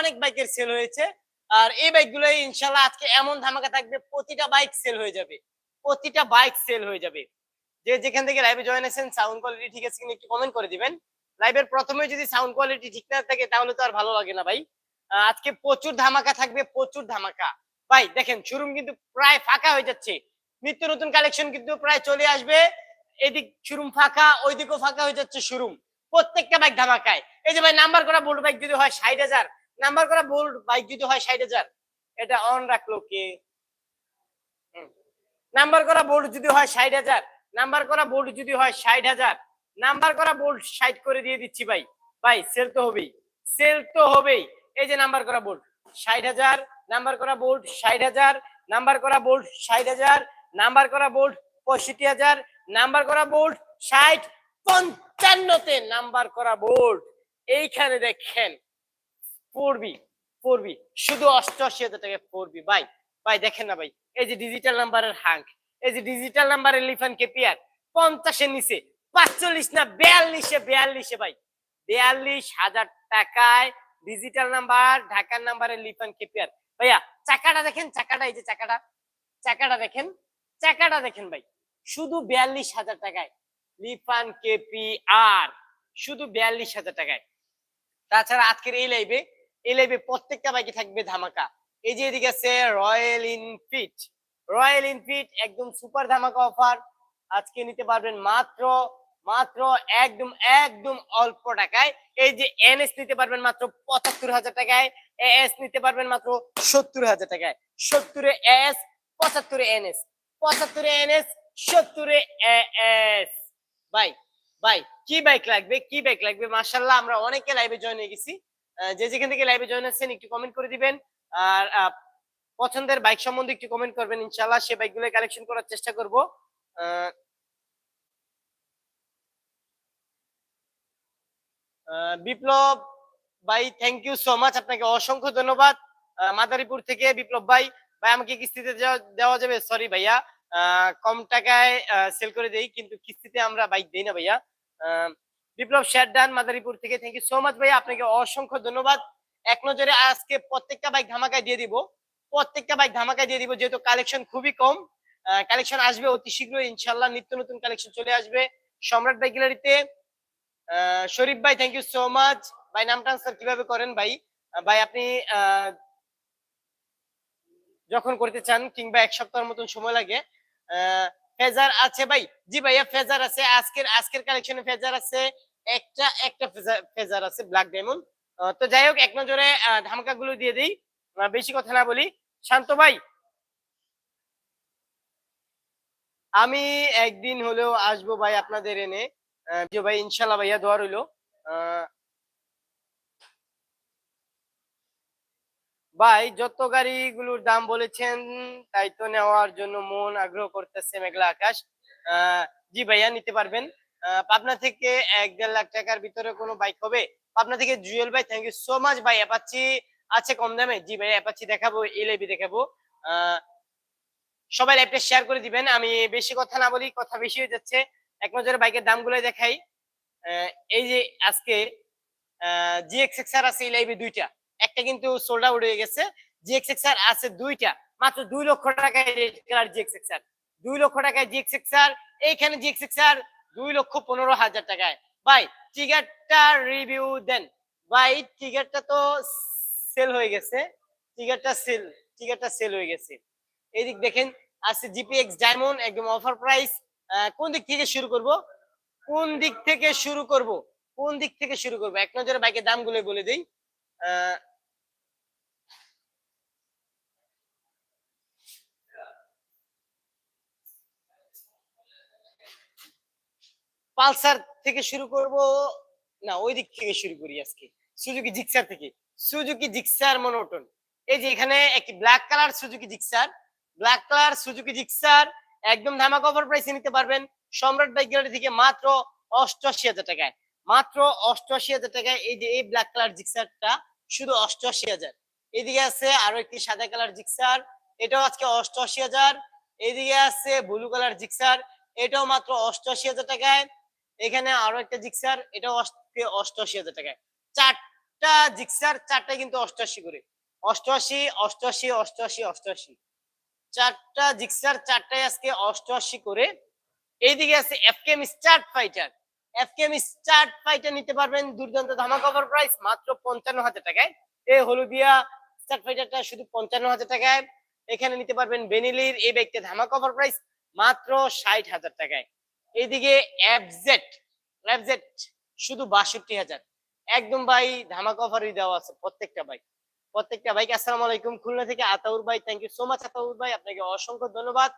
অনেক বাইকের সেল হয়েছে। আর এই বাইকগুলো ইনশাল্লাহ আজকে এমন ধামাকা থাকবে, প্রতিটা বাইক সেল হয়ে যাবে। প্রতিটা বাইক সেল হয়ে যাবে। যে যেখান থেকে লাইভে জয়েন আছেন সাউন্ড কোয়ালিটি ঠিক আছে কিনা একটু কমেন্ট করে দিবেন। লাইভের প্রথমে যদি সাউন্ড কোয়ালিটি ঠিক না থাকে, তাহলে তো আর ভালো লাগে না ভাই। আজকে প্রচুর ধামাকা থাকবে, প্রচুর ধামাকা। ভাই, দেখেন শোরুম কিন্তু প্রায় ফাঁকা হয়ে যাচ্ছে। নিত্য নতুন কালেকশন কিন্তু প্রায় চলে আসবে। এদিক শোরুম ফাঁকা, ওইদিকেও ফাঁকা হয়ে যাচ্ছে শোরুম প্রত্যেকটা বাইক ধামাকায়। এই যে ভাই নাম্বার করা বোল্ড বাইক যদি হয় ষাট হাজার নাম্বার করা বোল্ড বাইক যদি হয় ষাট হাজার এটা অন রাখল কে নাম্বার করা বোল্ড যদি হয় ষাট হাজার নাম্বার করা বোল্ড যদি হয় ষাট হাজার নাম্বার করা বোল্ড ষাট করে দিয়ে দিচ্ছি ভাই ভাই সেল তো হবেই সেল তো হবেই এই যে নাম্বার করা বোল্ড ষাট হাজার নাম্বার করা বোল্ড ষাট হাজার নাম্বার করা বোল্ড ষাট হাজার নাম্বার করা বোল্ড পঁয়ষট্টি হাজার নাম্বার করা বোল্ড ষাট পঞ্চান্নতে নাম্বার করা বোল্ড এইখানে দেখেন পড়বি পড়বি শুধু অষ্টআশি হাজার টাকা পড়বি ভাই ভাই, দেখেন না ভাই, এই যে ডিজিটাল নাম্বারের হাঙ্ক, এই যে ডিজিটাল নাম্বারের লিফান কেপিয়ার পঞ্চাশের নিচে, পাঁচচল্লিশ না বিয়াল্লিশে বিয়াল্লিশে ভাই, বিয়াল্লিশ হাজার টাকায় ডিজিটাল নাম্বার ঢাকার নাম্বারের লিফান কেপিয়ার ভাইয়া, চাকাটা দেখেন, চাকাটা, এই যে চাকাটা চাকাটা দেখেন চাকাটা দেখেন ভাই, শুধু বিয়াল্লিশ হাজার টাকায় লিফান কেপিআর, শুধু বিয়াল্লিশ হাজার টাকায়। তাছাড়া আজকের এই লাইভে এই প্রত্যেকটা বাইকে থাকবে ধামাকা। এই যে এদিকে আছে রয়্যাল ইনফিট রয়্যাল ইনফিট একদম সুপার ধামাকা অফার আজকে নিতে পারবেন মাত্র মাত্র একদম একদম অল্প টাকায়। এই যে এনএস নিতে পারবেন মাত্র পঁচাত্তর হাজার টাকায়। এস নিতে পারবেন মাত্র সত্তর হাজার টাকায়। সত্তরে এস পঁচাত্তরে এনএস পঁচাত্তরে এনএস সত্তরে এস ভাই ভাই, কি বাইক লাগবে? কি বাইক লাগবে? মার্শাল্লাহ আমরা অনেকে লাইভে জয়েন হয়ে গেছি। যে যেখান থেকে লাইভে জয়েন আছেন, একটু কমেন্ট করে দিবেন। আর পছন্দের বাইক সম্বন্ধে একটু কমেন্ট করবেন ইনশাল্লাহ সে বাইকগুলো কালেকশন করার চেষ্টা করব। বিপ্লব ভাই থ্যাংক ইউ সো মাচ আপনাকে অসংখ্য ধন্যবাদ। মাদারীপুর থেকে বিপ্লব ভাই ভাই, আমাকে কিস্তিতে দেওয়া- যাবে সরি ভাইয়া। কম টাকায় সেল করে দেই, কিন্তু কিস্তিতে আমরা বাইক দেই না ভাইয়া। বিপ্লব শেরডান মাদারীপুর থেকে। থ্যাংক ইউ সো মাচ ভাইয়া, আপনাকে অসংখ্য ধন্যবাদ। এক নজরে আজকে প্রত্যেকটা বাইক ধামাকায় দিয়ে দিব। প্রত্যেকটা বাইক ধামাকায় দিয়ে দিব, যেহেতু কালেকশন খুবই কম। কালেকশন আসবে অতি শীঘ্রই, ইনশাল্লাহ নিত্য নতুন কালেকশন চলে আসবে সম্রাট বাইক গ্যালারিতে শরীফ ভাই থ্যাংক ইউ সো মাচ ভাই, নাম ট্রান্সফার কীভাবে করেন ভাই? ভাই, আপনি যখন করতে চান কিংবা এক সপ্তাহের মতন সময় লাগে ফেজার আছে ভাই? জি ভাইয়া, ফেজার আছে। আজকের আজকের কালেকশনে ফেজার আছে। একটা একটা ফেজার- আছে ব্ল্যাক ডায়মন্ড তো যাই হোক, এক নজরে ধামাকা গুলো দিয়ে দিই। বেশি কথা না বলি। শান্ত ভাই। আমি একদিন হলেও আসব ভাই আপনাদের এনে। ভাই ইনশাল্লাহ ভাইয়া, দোয়া রইল। ভাই, যত গাড়িগুলোর দাম বলেছেন, তাই তো নেওয়ার জন্য মন আগ্রহ করতেছে মেঘলা আকাশ। জি ভাইয়া, নিতে পারবেন। পাবনা থেকে এক দেড় লাখ টাকার ভিতরে কোনো বাইক হবে? পাবনা থেকে জুয়েল ভাই থ্যাংক ইউ সো মাচ ভাই অ্যাপাচি আছে কম দামে? জি ভাই অ্যাপাচি দেখাবো লাইভে দেখাবো। সবাই লাইভটা শেয়ার করে দিবেন। আমি বেশি কথা না বলি, কথা বেশি হয়ে যাচ্ছে। এক নজরে বাইকের দামগুলো দেখাই। এই যে আজকে জিএক্সএক্সআর আছে এই লাইভে দুইটা। একটা কিন্তু সোল্ড আউট হয়ে গেছে। জিএক্সএক্সআর আছে দুইটা। মাত্র দুই লক্ষ টাকায় রেড কালার জিএক্সএক্সআর দুই লক্ষ টাকায় জিএক্সএক্সআর এইখানে জিএক্সএক্সআর দুই লক্ষ পনেরো হাজার টাকায়। ভাই টিগারটা রিভিউ দেন। ভাই টিগারটা তো সেল হয়ে গেছে। টিগারটা সেল টিগারটা সেল হয়ে গেছে। এইদিক দেখেন, আছে জিপিএক্স ডায়মন্ড একদম অফার প্রাইস কোন দিক থেকে শুরু করব? কোন দিক থেকে শুরু করব? কোন দিক থেকে শুরু করব? এক নজরে বাইকের দামগুলো বলে দেই। পালসার থেকে শুরু করব, না ওই দিক থেকে শুরু করি আজকে। সুজুকি জিক্সার থেকে। Suzuki Gixxer monotone. এই যে এখানে একটি black colour Suzuki Gixxer. Black colour Suzuki Gixxer, একদম ধামাকা অফার প্রাইসে নিতে পারবেন। সম্রাট বাইক গ্যালারি থেকে মাত্র অষ্টআশি হাজার টাকায়। মাত্র অষ্টআশি হাজার টাকায় এই যে, এই ব্ল্যাক কালার জিক্সারটা শুধু অষ্টআশি হাজার। এদিকে আছে আরও একটি সাদা কালার জিক্সার। এটাও আজকে অষ্টআশি হাজার। এদিকে আছে ব্লু কালার জিক্সার। এটাও মাত্র অষ্টআশি হাজার টাকায়। এখানে আরও একটা জিক্সার আজকে অষ্টআশি হাজার টাকায়। চারটা চারটা জিক্সার, চারটায় কিন্তু অষ্টআশি করে। অষ্টআশি অষ্টআশি অষ্টআশি অষ্টআশি। চারটা জিক্সার, চারটায় আজকে অষ্টআশি করে। এইদিকে আছে FKM start fighter FKM start fighter নিতে পারবেন দুর্দান্ত ধামাকা অফার প্রাইস মাত্র পঞ্চান্ন হাজার টাকায়। এই হলুদিয়া স্টার্ট ফাইটারটা শুধু পঞ্চান্ন হাজার টাকায়। এখানে নিতে পারবেন বেনিলির এই ব্যাগটা ধামাকা অফার প্রাইস মাত্র ষাট হাজার টাকায়। এইদিকে এফজেড এফজেড শুধু বাষট্টি হাজার একদম ভাই, ধামাকা অফারই দেওয়া আছে প্রত্যেকটা বাইক প্রত্যেকটা বাইক আসসালামু আলাইকুম। খুলনা থেকে আতাউর ভাই thank you so much Ataur ভাই, আপনাকে অসংখ্য ধন্যবাদ।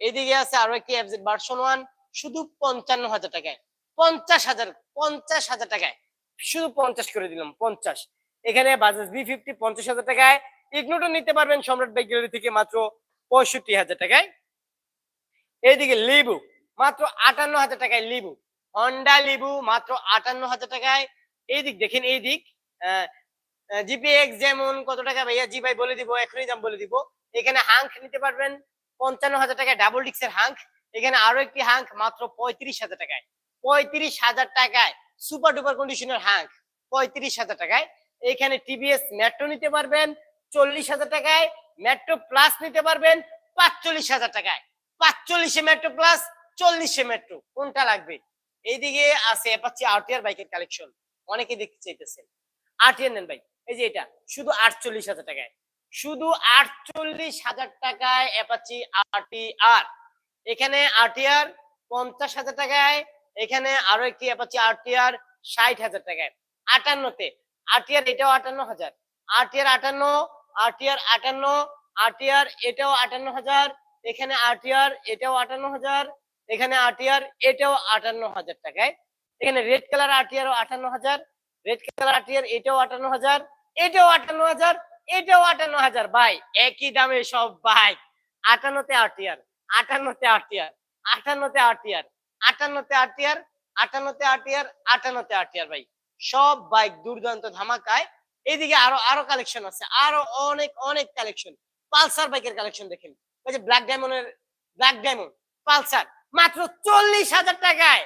এইদিকে আছে আরও একটি এফজেড ভার্সন ওয়ান শুধু পঞ্চান্ন হাজার টাকায়। পঞ্চাশ হাজার পঞ্চাশ হাজার টাকায়। শুধু পঞ্চাশ করে দিলাম, পঞ্চাশ। এখানে বাজাজ বি ফিফটি পঞ্চাশ হাজার টাকায়। ইগনোটন নিতে পারবেন সম্রাট বাইক গ্যালারি থেকে মাত্র পঁয়ষট্টি হাজার টাকায়। এইদিকে লিবু মাত্র আটান্ন হাজার টাকায় লিবু। হন্ডা লিবু মাত্র আটান্ন হাজার টাকায়। এই দিক দেখেন, এই দিক। জিপিএক্স যেমন কত টাকা ভাইয়া? জি ভাই বলে দিব, এখনই দাম বলে দিব। এখানে হাঙ্ক নিতে পারবেন। পঞ্চান্ন হাজার টাকায় ডাবল ডিক্সের হাঙ্ক। এখানে আরও একটি হাঙ্ক মাত্র পঁয়ত্রিশ হাজার টাকায়। পঁয়ত্রিশ হাজার টাকায় সুপার ডুপার কন্ডিশনের হাঙ্ক। পঁয়ত্রিশ হাজার টাকায়। এখানে টিভিএস মেট্রো নিতে পারবেন। চল্লিশ হাজার টাকায়। মেট্রো প্লাস নিতে পারবেন। পাঁচচল্লিশ হাজার টাকায়। পাঁচচল্লিশে মেট্রো প্লাস চল্লিশে মেট্রো কোনটা লাগবে? এইদিকে আছে অ্যাপাচি আরটিআর বাইকের কালেকশন অনেকে দেখতে চাইতেছেন। আরটিআর নেন ভাই, এই যে এটা, শুধু আটচল্লিশ হাজার টাকায়। শুধু আটচল্লিশ হাজার টাকায় অ্যাপাচি আরটিআর এখানে আরটিআর পঞ্চাশ হাজার টাকায়, এখানে আরও একটি অ্যাপাচি আরটিআর ষাট হাজার টাকায়। আটান্নতে আরটিআর এটাও আটান্ন হাজার। আরটিআর আটান্ন আরটিআর আটান্ন আরটিআর এটাও আটান্ন হাজার। এখানে আরটিআর এটাও আটান্ন হাজার। এখানে আরটিআর এটাও আটান্ন হাজার টাকায়। এখানে রেড কালার আরটিআর আটান্ন হাজার রেড কালার আরটিআর এটাও আটান্ন হাজার, এটাও আটান্ন হাজার, এটাও আটান্ন হাজার। ভাই, একই দামে সব বাইক আটান্নতে আরটিআর আটান্নতে আরটিআর আটান্নতে আরটিআর আটান্নতে আরটিআর আটান্নতে আরটিআর আটান্নতে আরটিআর ভাই। সব বাইক দুর্দান্ত ধামাকায়। এইদিকে আরও আরও কালেকশন আছে। আরও অনেক অনেক কালেকশন পালসার বাইকের কালেকশন দেখেন। ওই যে ব্ল্যাক ডায়মন্ডের ব্ল্যাক ডায়মন্ড পালসার। মাত্র চল্লিশ হাজার টাকায়,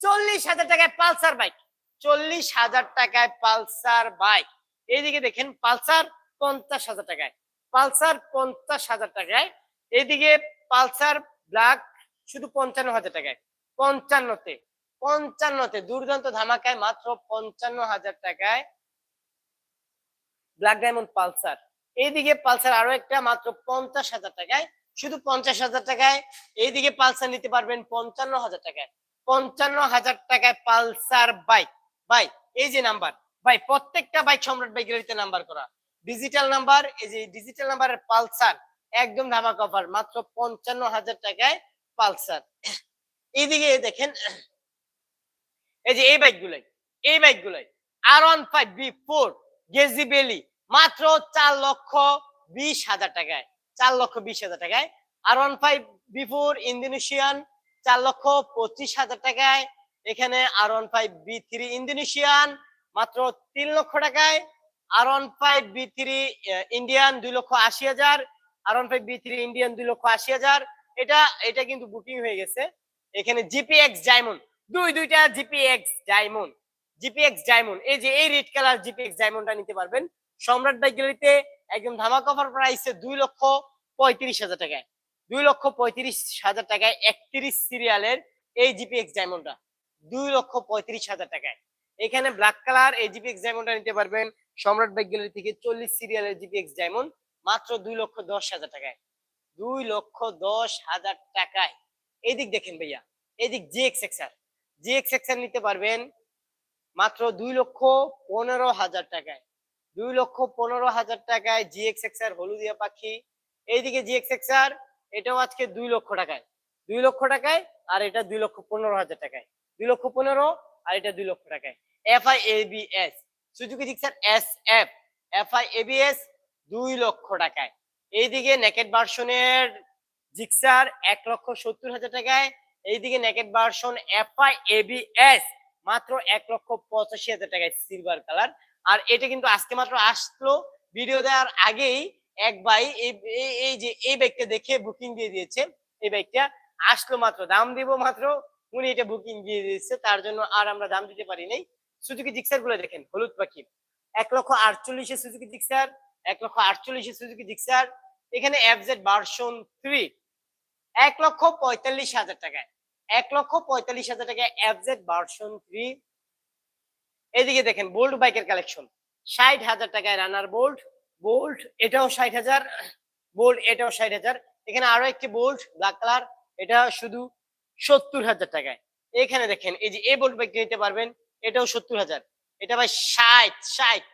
চল্লিশ হাজার টাকায় পালসার বাইক, চল্লিশ হাজার টাকায় পালসার বাইক। এইদিকে দেখেন পালসার পঞ্চাশ হাজার টাকায়, পালসার পঞ্চাশ হাজার টাকায়। এইদিকে পালসার ব্ল্যাক শুধু পঞ্চান্ন হাজার টাকায়, পঞ্চান্নতে পঞ্চান্নতে, দুর্দান্ত ধামাকায় মাত্র পঞ্চান্ন হাজার টাকায় ব্ল্যাক ডায়মন্ড পালসার। এইদিকে পালসার আরও একটা মাত্র পঞ্চাশ হাজার টাকায় শুধু পঞ্চাশ হাজার টাকায়। এইদিকে পালসার নিতে পারবেন পঞ্চান্ন হাজার টাকায়। পঞ্চান্ন হাজার টাকায় পালসার বাইক। ভাই, এই যে নাম্বার, ভাই, প্রত্যেকটা বাইক সম্রাট বাইক গ্যালারিতে নাম্বার করা। ডিজিটাল নাম্বার, এই যে ডিজিটাল নাম্বারের পালসার, একদম ধামাকা অফার মাত্র পঞ্চান্ন হাজার টাকায় পালসার। এইদিকে দেখেন, এই যে এই বাইকগুলাই এই বাইকগুলাই R one five V four গেজি বেলি মাত্র চার লক্ষ বিশ হাজার টাকায়। চার লক্ষ বিশ হাজার টাকায়। R one five V four Indonesian চার লক্ষ পঁচিশ হাজার টাকায়। এখানে R one five V three Indonesian মাত্র তিন লক্ষ টাকায়। R one five V three Indian দুই লক্ষ আশি হাজার। R one five V three Indian দুই লক্ষ আশি হাজার। এটা এটা কিন্তু বুকিং হয়ে গেছে। এখানে জিপিএক্স ডায়মন্ড, দুই, দুইটা জিপিএক্স ডায়মন্ড। জিপিএক্স ডায়মন্ড, এই যে এই রেড কালার জিপিএক্স ডায়মন্ডটা নিতে পারবেন। সম্রাট বাইক গ্যালারিতে একদম ধামাকা অফার প্রাইসে দুই লক্ষ পঁয়ত্রিশ হাজার টাকায়। দুই লক্ষ পঁয়ত্রিশ হাজার টাকায় একত্রিশ সিরিয়ালের এই জিপিএক্স ডায়মন্ডটা দুই লক্ষ পঁয়ত্রিশ হাজার টাকায়। এখানে ব্ল্যাক কালার এই জিপিএক্স ডায়মন্ডটা নিতে পারবেন। সম্রাট বাইক গ্যালারি থেকে চল্লিশ সিরিয়ালের জিপিএক্স ডায়মন্ড মাত্র দুই লক্ষ দশ হাজার টাকায়। দুই লক্ষ দশ হাজার টাকায়। এদিক দেখেন ভাইয়া এইদিক জিএক্স এক্সার জিএক্স এক্সার নিতে পারবেন মাত্র দুই লক্ষ পনেরো হাজার টাকায়। দুই লক্ষ পনেরো হাজার টাকায় জিএক্স এক্সার হলুদিয়া পাখি। এইদিকে জিএক্স এক্সার এটাও আজকে দুই লক্ষ টাকায়। দুই লক্ষ টাকায় আর এটা দুই লক্ষ পনেরো হাজার টাকায়। দুই লক্ষ পনেরো আর এটা দুই লক্ষ টাকায়। F I ABS Suzuki Gixxer S F F I ABS দুই লক্ষ টাকায়। এইদিকে নেকেট ভার্সনের জিক্সার এক লক্ষ সত্তর হাজার টাকায়। এইদিকে নেকেট ভার্সন এফআই এবিএস মাত্র এক লক্ষ পঁচাশি হাজার টাকায় সিলভার কালার আর এটা কিন্তু আজকে মাত্র আসলো। ভিডিও দেওয়ার আগেই এক ভাই এই যে, এই বাইকটা দেখে বুকিং দিয়ে দিয়েছে। এই বাইকটা আসলো মাত্র, দাম দিব মাত্র। উনি এটা বুকিং দিয়ে দিয়েছে, তার জন্য আর আমরা দাম দিতে পারি নাই। সুজুকি জিক্সারগুলো দেখেন, হলুদ পাখি। এক লক্ষ আটচল্লিশে সুজুকি জিক্সার এক লক্ষ আটচল্লিশে সুজুকি জিক্সার এখানে এফজেড ভার্সন থ্রি এক লক্ষ পঁয়তাল্লিশ হাজার টাকায়। এক লক্ষ পঁয়তাল্লিশ হাজার টাকায় এফজেড ভার্সন থ্রি এদিকে দেখেন বোল্ড বাইকের কালেকশন ষাট হাজার টাকায় রানার বোল্ট বোল্ট এটাও ষাট হাজার বোল্ট এটাও ষাট হাজার। এখানে আরও একটি বোল্ট ব্ল্যাক কালার এটা শুধু সত্তর হাজার টাকায়। এখানে দেখেন, এই যে এই বোল্ট বাইকটা নিতে পারবেন, এটাও সত্তর হাজার। এটা ভাই ষাট ষাট,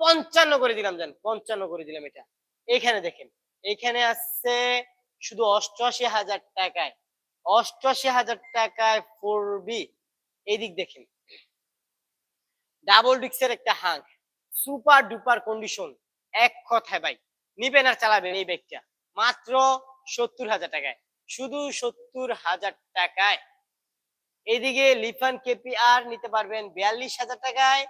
পঞ্চান্ন করে দিলাম, জান, পঞ্চান্ন করে দিলাম এটা। এখানে দেখেন, এখানে আছে শুধু অষ্টআশি হাজার টাকায়, অষ্টআশি হাজার টাকায় ফোর বি এইদিক দেখেন ডাবল ডিক্সের একটা হাঁক সুপার ডুপার কন্ডিশন। এক কথায় ভাই, নিবেন আর চালাবেন এই ব্যাগটা। মাত্র সত্তর হাজার টাকায়। শুধু সত্তর হাজার টাকায়। এইদিকে লিফান কেপিআর নিতে পারবেন বিয়াল্লিশ হাজার টাকায়।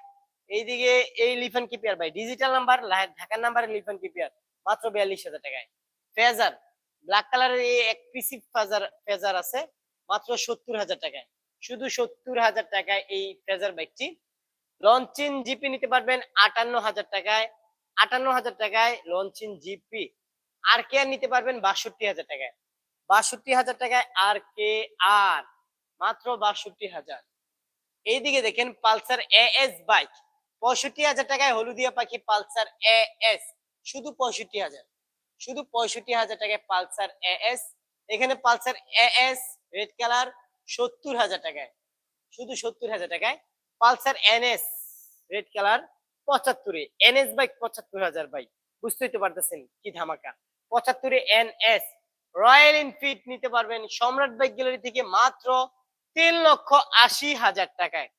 এইদিকে এই লিফান কেপিআর ভাই, ডিজিটাল নাম্বার ঢাকার নাম্বারে লিফান কেপিআর। মাত্র বিয়াল্লিশ হাজার টাকায়। ফেজার, ব্ল্যাক কালারের এই এক পিসি ফেজার ফেজার আছে। মাত্র সত্তর হাজার টাকায়। শুধু সত্তর হাজার টাকায় এই ফেজার বাইকটি লঞ্চিন জিপি নিতে পারবেন আটান্ন হাজার টাকায়। আটান্ন হাজার টাকায় লঞ্চিন জিপি। আর কে আর নিতে পারবেন বাষট্টি হাজার টাকায়। বাষট্টি হাজার টাকায় আর কে আর। মাত্র বাষট্টি হাজার এইদিকে দেখেন পালসার এ এস বাইক। পঁয়ষট্টি হাজার টাকায় হলুদিয়া পাখি পালসার এ এস শুধু পঁয়ষট্টি হাজার শুধু পঁয়ষট্টি হাজার টাকায় পালসার এ এস এখানে Pulsar A S red colour সত্তর হাজার টাকায়। শুধু সত্তর হাজার টাকায় পালসার এনএস, রেড কালার পঁচাত্তরে। এনএস বাইক পঁচাত্তর হাজার বাইক বুঝতেই তো পারতেছেন কি ধামাকা। পঁচাত্তরে এনএস, রয়্যাল এনফিল্ড নিতে পারবেন সম্রাট বাইক গ্যালারি থেকে মাত্র তিন লক্ষ আশি হাজার টাকায়।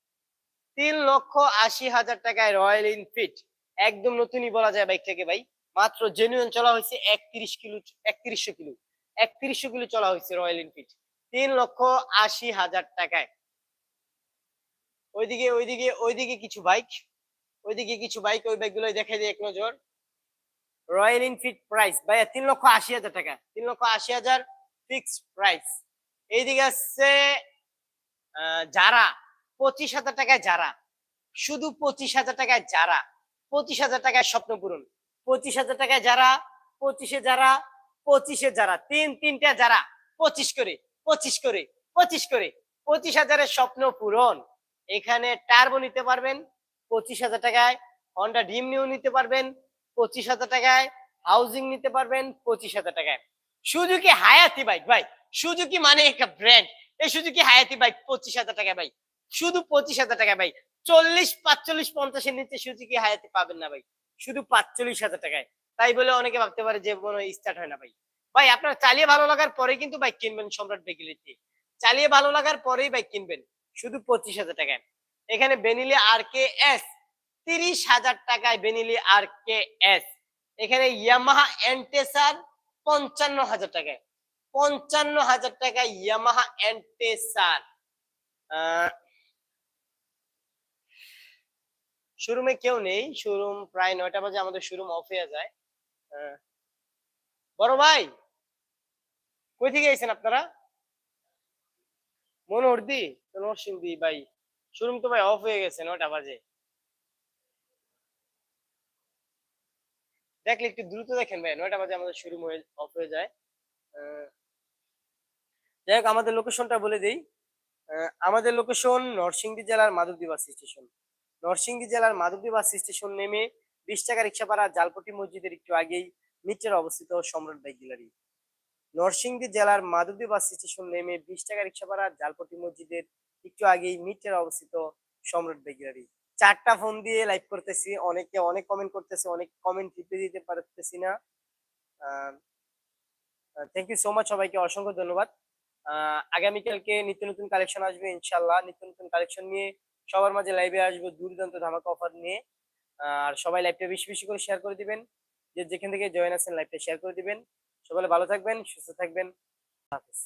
তিন লক্ষ আশি হাজার টাকায় রয়্যাল এনফিল্ড। একদম নতুনই বলা যায় বাইকটাকে ভাই। মাত্র জেনুইন চলা হয়েছে একত্রিশ কিলো, একত্রিশশো কিলো একত্রিশশো কিলো চলা হয়েছে রয়্যাল এনফিল্ড। তিন লক্ষ আশি হাজার টাকায়। ওইদিকে ওইদিকে ওইদিকে কিছু বাইক ওইদিকে কিছু বাইক ওই বাইকগুলো দেখে দিই এক নজর। রয়্যাল এনফিল্ড প্রাইস ভাইয়া, তিন লক্ষ আশি হাজার টাকা। তিন লক্ষ আশি হাজার ফিক্স প্রাইস এইদিকে আসছে যারা, পঁচিশ হাজার টাকায় যারা। শুধু পঁচিশ হাজার টাকায় যারা। পঁচিশ হাজার টাকায় স্বপ্ন পূরণ। পঁচিশ হাজার টাকায় যারা, পঁচিশে যারা পঁচিশে যারা। তিন, তিনটা যারা, পঁচিশ করে পঁচিশ করে পঁচিশ করে। পঁচিশ হাজারের স্বপ্ন পূরণ। এখানে টার্বো নিতে পারবেন পঁচিশ হাজার টাকায়। হন্ডা ডিম নিউ নিতে পারবেন পঁচিশ হাজার টাকায়। হাউজিং নিতে পারবেন পঁচিশ হাজার টাকায়। সুজুকি হায়াতি বাইক ভাই। সুজুকি মানে একটা ব্র্যান্ড এই সুজুকি হায়াতি বাইক পঁচিশ হাজার টাকায়, ভাই। শুধু পঁচিশ হাজার টাকায়, ভাই। চল্লিশ, পাঁচচল্লিশ, পঞ্চাশের নিচে সুজুকি হায়াতি পাবেন না, ভাই। শুধু পাঁচচল্লিশ হাজার টাকায়। তাই বলে অনেকে ভাবতে পারে যে কোনো স্টার্ট হয় না, ভাই। ভাই, আপনার চালিয়ে ভালো লাগার পরে কিন্তু বাইক কিনবেন সম্রাট ভেহিকলিতে চালিয়ে ভালো লাগার পরেই বাইক কিনবেন। শুধু পঁচিশ হাজার টাকায়। এখানে বেনিলি আর কে এস তিরিশ হাজার টাকায় বেনিলি আর কে এস এখানে ইয়ামাহা এন্টেসার পঞ্চান্ন হাজার টাকায়। পঞ্চান্ন হাজার টাকায় ইয়ামাহা এন্টেসার শোরুমে কেউ নেই শোরুম প্রায় নয়টা বাজে, আমাদের শোরুম অফ হয়ে যায়। বড় ভাই, কই থেকে গেছেন আপনারা? মনোহরদি? নরসিংদী ভাই। তো ভাই অফ হয়ে গেছে, নয়টা বাজে। দেখলে একটু দ্রুত দেখেন ভাই, নয়টা বাজে আমাদের হয়ে অফ হয়ে যায়। যাই হোক, আমাদের লোকেশনটা বলে দিই। আমাদের লোকেশন নরসিংদী জেলার মাধবদী বাস স্টেশন নরসিংদী জেলার মাধবদী বাস স্টেশন নেমে বিশ টাকা রিক্সাপাড়া জালপটি মসজিদের একটু আগেই নিচের অবস্থিত সম্রাট বাইক গ্যালারি। নরসিংদী জেলার মাধবদী বাস স্টেশন নেমে বিশ টাকা রিক্সাপাড়া জালপটি মসজিদের একটু আগেই মিটের অবস্থিত সম্রাট গ্যালারি চারটা ফোন দিয়ে লাইভ করতেছি, অনেকে অনেক কমেন্ট করতেছে, অনেক কমেন্ট রিপ্লাই দিতে পারতেছি না। থ্যাংক ইউ সো মাচ সবাইকে, অসংখ্য ধন্যবাদ। আগামীকালকে নিত্য নতুন কালেকশন আসবে ইনশাল্লাহ নিত্য নতুন কালেকশন নিয়ে সবার মাঝে লাইভে আসব দুর্দান্ত ধামাকা অফার নিয়ে। আর সবাই লাইভটা বেশি বেশি করে শেয়ার করে দিবেন। যে যেখান থেকে জয়েন আছেন লাইভটা শেয়ার করে দিবেন। সবাই ভালো থাকবেন, সুস্থ থাকবেন। হাফেজ।